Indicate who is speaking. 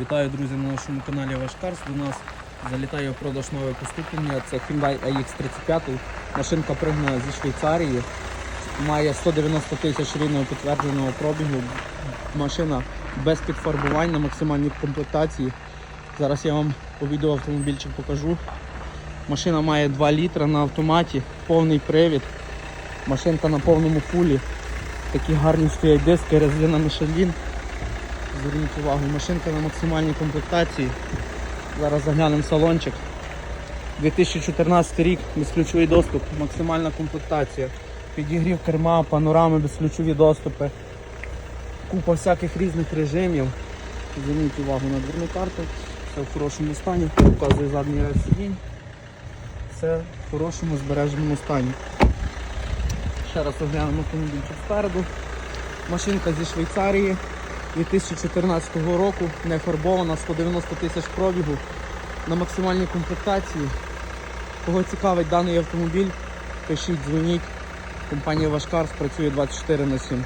Speaker 1: Вітаю, друзі, на нашому каналі Ваш Карс. До нас залітає в продаж нове поступлення. Це Hyundai AX35. Машинка пригнана зі Швейцарії. Має 190 тисяч рівного підтвердженого пробігу. Машина без підфарбувань на максимальній комплектації. Зараз я вам по відео автомобільчик покажу. Машина має 2 літра на автоматі, повний привід. Машинка на повному фулі. Такі гарні стоять диски, резина Michelin. Зверніть увагу, машинка на максимальній комплектації. Зараз заглянемо салончик. 2014 рік, безключовий доступ, максимальна комплектація. Підігрів керма, панорами, безключові доступи. Купа всяких різних режимів. Зверніть увагу на дверну карту. Все в хорошому стані. Показує задній ряд сидінь. Все в хорошому збереженому стані. Ще раз оглянемо автомобільчик спереду. Машинка зі Швейцарії 2014 року, не фарбована, 190 тисяч пробігу на максимальній комплектації. Кого цікавить даний автомобіль, пишіть, дзвоніть. Компанія Вашкарс працює 24 на 7.